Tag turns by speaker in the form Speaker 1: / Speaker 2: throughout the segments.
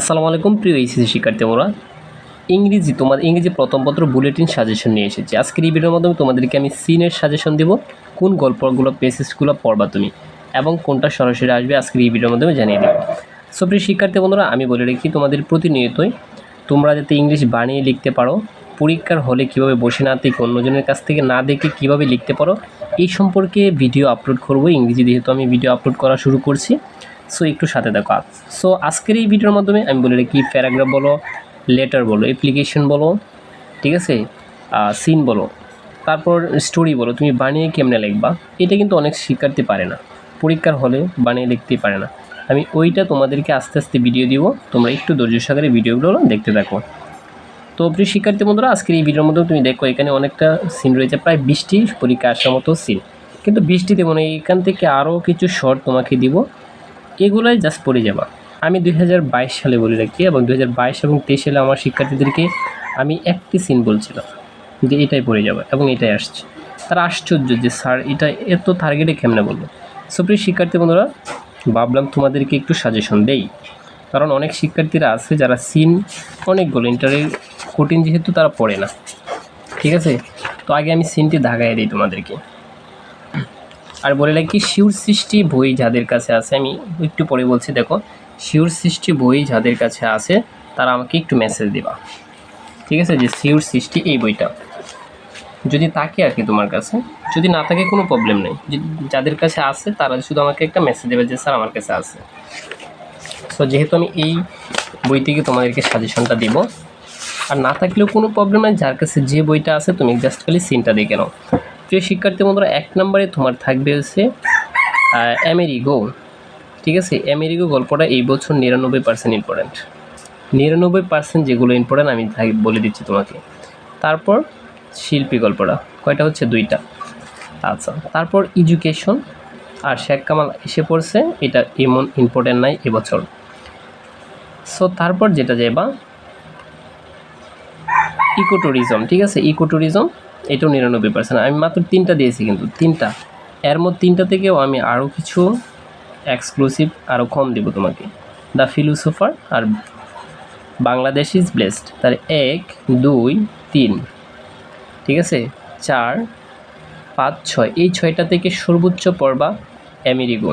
Speaker 1: আসসালামু আলাইকুম প্রিয় এইচএসি শিক্ষার্থী বলা ইংরেজি তোমাদের ইংরেজি প্রথম পত্র বুলেটিন সাজেশন নিয়ে এসেছি আজকের এই ভিডিওর মাধ্যমে তোমাদেরকে আমি সিনের সাজেশন দেবো কোন গল্পগুলো পেসেসগুলো পড়বা তুমি এবং কোনটা সরাসরি আসবে আজকের এই ভিডিওর মাধ্যমে জানিয়ে দেবো সো প্রিয় শিক্ষার্থী বন্ধুরা আমি বলে রেখি তোমাদের প্রতিনিয়তই তোমরা যাতে ইংলিশ বানিয়ে লিখতে পারো পরীক্ষার হলে কিভাবে বসে না থেকে অন্যজনের কাছ থেকে না দেখে কিভাবে লিখতে পারো এই সম্পর্কে ভিডিও আপলোড করব ইংরেজি যেহেতু আমি ভিডিও আপলোড করা শুরু করছি সো একটু সাথে দেখো সো আজকের এই ভিডিওর মাধ্যমে আমি বলে রাখি প্যারাগ্রাফ বলো লেটার বলো অ্যাপ্লিকেশন বলো ঠিক আছে সিন বলো তারপর স্টোরি বলো তুমি বানিয়ে কেমনে লিখবা এটা কিন্তু অনেক শিক্ষার্থী পারে না পরীক্ষার হলে বানিয়ে লিখতেই পারে না আমি ওইটা তোমাদেরকে আস্তে আস্তে ভিডিও দিব তোমরা একটু ধৈর্য সাগরে ভিডিওগুলো দেখতে থাকো তো প্রিয় শিক্ষার্থী বন্ধুরা আজকের এই ভিডিওর মধ্যে তুমি দেখো এখানে অনেকটা সিন রয়েছে প্রায় বৃষ্টি পরীক্ষা আসার মতো সিন কিন্তু বৃষ্টিতে না মানে এখান থেকে আরও কিছু শর্ট তোমাকে দিব এগুলোই জাস্ট পড়ে যাবা আমি দুই সালে বলে রাখি এবং দুই এবং তেইশ সালে আমার শিক্ষার্থীদেরকে আমি একটি সিন বলছিলাম যে এটাই পড়ে যাবে এবং এটাই আসছে তারা আশ্চর্য যে স্যার এটা এত টার্গেটে কেমনে বললো সুপ্রিয় শিক্ষার্থী বন্ধুরা ভাবলাম তোমাদেরকে একটু সাজেশন দেই কারণ অনেক শিক্ষার্থীরা আছে যারা সিন অনেকগুলো ইন্টারের কঠিন যেহেতু তারা পড়ে না ঠিক আছে তো আগে আমি সিনটি ধাগাইয়ে দিই তোমাদেরকে আর বলে রাখি শিউর সৃষ্টি বই যাদের কাছে আছে আমি একটু পরে বলছি দেখো শিউর সৃষ্টি বই যাদের কাছে আছে তারা আমাকে একটু মেসেজ দেবা ঠিক আছে যে শিউর সৃষ্টি এই বইটা যদি থাকে আর কি তোমার কাছে যদি না থাকে কোনো প্রবলেম নেই যাদের কাছে আছে তারা শুধু আমাকে একটা মেসেজ দেবে যে স্যার আমার কাছে আছে সো যেহেতু আমি এই বই থেকে তোমাদেরকে সাজেশনটা দেবো আর না থাকলেও কোনো প্রবলেম নেই যার কাছে যে বইটা আছে তুমি জাস্ট খালি সিনটা দেখে নাও প্রিয় শিক্ষার্থী বন্ধুরা এক নম্বরে তোমার থাকবে হচ্ছে অ্যামেরিগো ঠিক আছে অ্যামেরিগো গল্পটা এই বছর নিরানব্বই পার্সেন্ট ইম্পর্ট্যান্ট নিরানব্বই পার্সেন্ট যেগুলো ইম্পর্ট্যান্ট আমি বলে দিচ্ছি তোমাকে তারপর শিল্পী গল্পটা কয়টা হচ্ছে দুইটা আচ্ছা তারপর এডুকেশন আর শেখ কামাল এসে পড়ছে এটা এমন ইম্পর্ট্যান্ট নাই এবছর সো তারপর যেটা ইকো ইকোট্যুরিজম ঠিক আছে ইকোট্যুরিজম এটাও নিরানব্বই পার্সেন্ট আমি মাত্র তিনটা দিয়েছি কিন্তু তিনটা এর মধ্যে তিনটা থেকেও আমি আরও কিছু এক্সক্লুসিভ আরও কম দেবো তোমাকে দ্য ফিলোসোফার আর বাংলাদেশ ইজ ব্লেসড তার এক দুই তিন ঠিক আছে চার পাঁচ ছয় এই ছয়টা থেকে সর্বোচ্চ পর্বা অ্যামেরিগো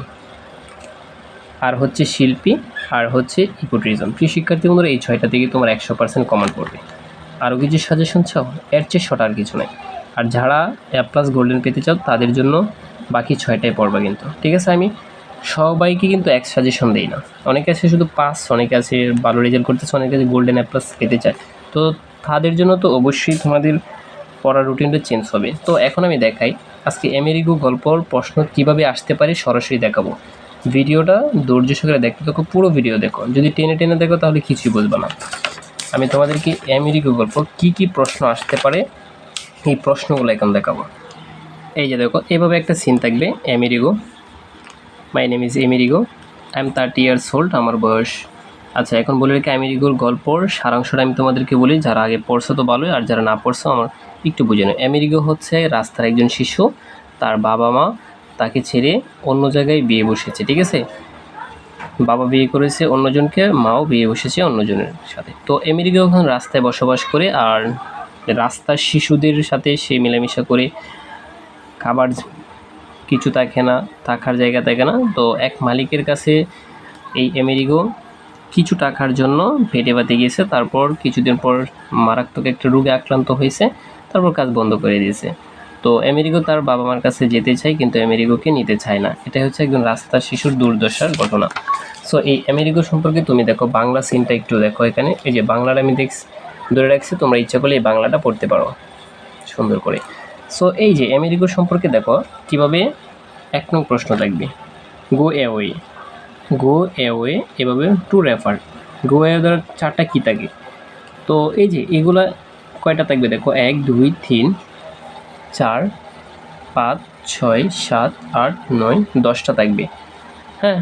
Speaker 1: আর হচ্ছে শিল্পী আর হচ্ছে ইকোট্রিজম প্রিয় শিক্ষার্থী বন্ধুরা এই ছয়টা থেকে তোমার একশো পার্সেন্ট কমান পড়বে আরও কিছু সাজেশন চাও এর চেয়ে শর্ট আর কিছু নাই আর যারা এ প্লাস গোল্ডেন পেতে চাও তাদের জন্য বাকি ছয়টাই পড়বা কিন্তু ঠিক আছে আমি সবাইকে কিন্তু এক সাজেশন দিই না অনেকে আছে শুধু পাস অনেকে আছে ভালো রেজাল্ট করতেছে অনেকে আছে গোল্ডেন অ্যাপ্লাস প্লাস পেতে চায় তো তাদের জন্য তো অবশ্যই তোমাদের পড়ার রুটিনটা চেঞ্জ হবে তো এখন আমি দেখাই আজকে আমেরিকো গল্পর প্রশ্ন কিভাবে আসতে পারে সরাসরি দেখাবো ভিডিওটা ধৈর্য সকালে দেখতে দেখো পুরো ভিডিও দেখো যদি টেনে টেনে দেখো তাহলে কিছুই বুঝবে না আমি তোমাদেরকে আমেরিকো গল্প কি কি প্রশ্ন আসতে পারে এই প্রশ্নগুলো এখন দেখাবো এই যে দেখো এভাবে একটা সিন থাকবে Amerigo my name is Amerigo I am thirty years old আমার বয়স আচ্ছা এখন বলে রেখে আমেরিগোর গল্পর সারাংশটা আমি তোমাদেরকে বলি যারা আগে পড়ছো তো ভালোই আর যারা না পড়ছো আমার একটু বুঝে নেয় আমেরিগো হচ্ছে রাস্তার একজন শিশু তার বাবা মা তাকে ছেড়ে অন্য জায়গায় বিয়ে বসেছে ঠিক আছে বাবা বিয়ে করেছে অন্যজনকে মাও বিয়ে বসেছে অন্যজনের সাথে তো এমেরিগো এখন রাস্তায় বসবাস করে আর রাস্তার শিশুদের সাথে সে মেলামেশা করে খাবার কিছু থাকে না থাকার জায়গা থাকে না তো এক মালিকের কাছে এই এমেরিগো কিছু টাকার জন্য ফেটে বাতে গিয়েছে তারপর কিছুদিন পর মারাত্মক একটা রোগে আক্রান্ত হয়েছে তারপর কাজ বন্ধ করে দিয়েছে তো এমেরিগো তার বাবা মার কাছে যেতে চায় কিন্তু এমেরিগোকে নিতে চায় না এটা হচ্ছে একজন রাস্তার শিশুর দুর্দশার ঘটনা সো এই আমেরিগো সম্পর্কে তুমি দেখো বাংলা সিনটা একটু দেখো এখানে এই যে বাংলার আমি দেখছি ধরে রাখছি তোমরা ইচ্ছা করলে এই বাংলাটা পড়তে পারো সুন্দর করে সো এই যে আমেরিকা সম্পর্কে দেখো কীভাবে এক নং প্রশ্ন থাকবে গো অ্যাওয়ে গো অ্যাওয়ে এভাবে টু রেফার গো এ ধর চারটা কী থাকে তো এই যে এগুলা কয়টা থাকবে দেখো এক দুই তিন চার পাঁচ ছয় সাত আট নয় দশটা থাকবে হ্যাঁ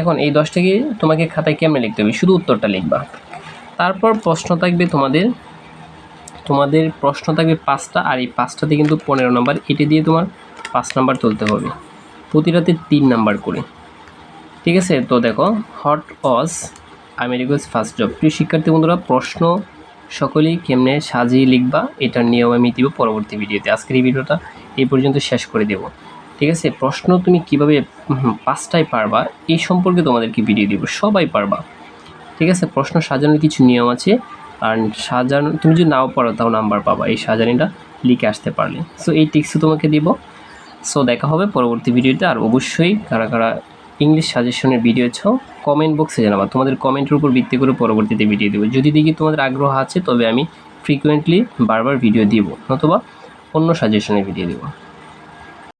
Speaker 1: এখন এই দশটাকে তোমাকে খাতায় কেমনে লিখতে হবে শুধু উত্তরটা লিখবা তারপর প্রশ্ন থাকবে তোমাদের তোমাদের প্রশ্ন থাকবে পাঁচটা আর এই পাঁচটাতে কিন্তু পনেরো নাম্বার এটি দিয়ে তোমার পাঁচ নাম্বার তুলতে হবে প্রতিটাতে তিন নাম্বার করে ঠিক আছে তো দেখো হট অস আমেরিকাস ফার্স্ট জব প্রিয় শিক্ষার্থী বন্ধুরা প্রশ্ন সকলেই কেমনে সাজিয়ে লিখবা এটার নিয়ম আমি দিব পরবর্তী ভিডিওতে আজকের এই ভিডিওটা এই পর্যন্ত শেষ করে দেব ঠিক আছে প্রশ্ন তুমি কিভাবে পাঁচটায় পারবা এই সম্পর্কে তোমাদেরকে ভিডিও দিব সবাই পারবা ঠিক আছে প্রশ্ন সাজানোর কিছু নিয়ম আছে আর সাজানো তুমি যদি নাও পারো তাও নাম্বার পাবা এই সাজানিটা লিখে আসতে পারলে সো এই টিক্সও তোমাকে দিব সো দেখা হবে পরবর্তী ভিডিওতে আর অবশ্যই কারা কারা ইংলিশ সাজেশনের ভিডিও চাও কমেন্ট বক্সে জানাবা তোমাদের কমেন্টের উপর ভিত্তি করে পরবর্তীতে ভিডিও দেবো যদি দেখি তোমাদের আগ্রহ আছে তবে আমি ফ্রিকুয়েন্টলি বারবার ভিডিও দিব অথবা অন্য সাজেশনের ভিডিও দেবো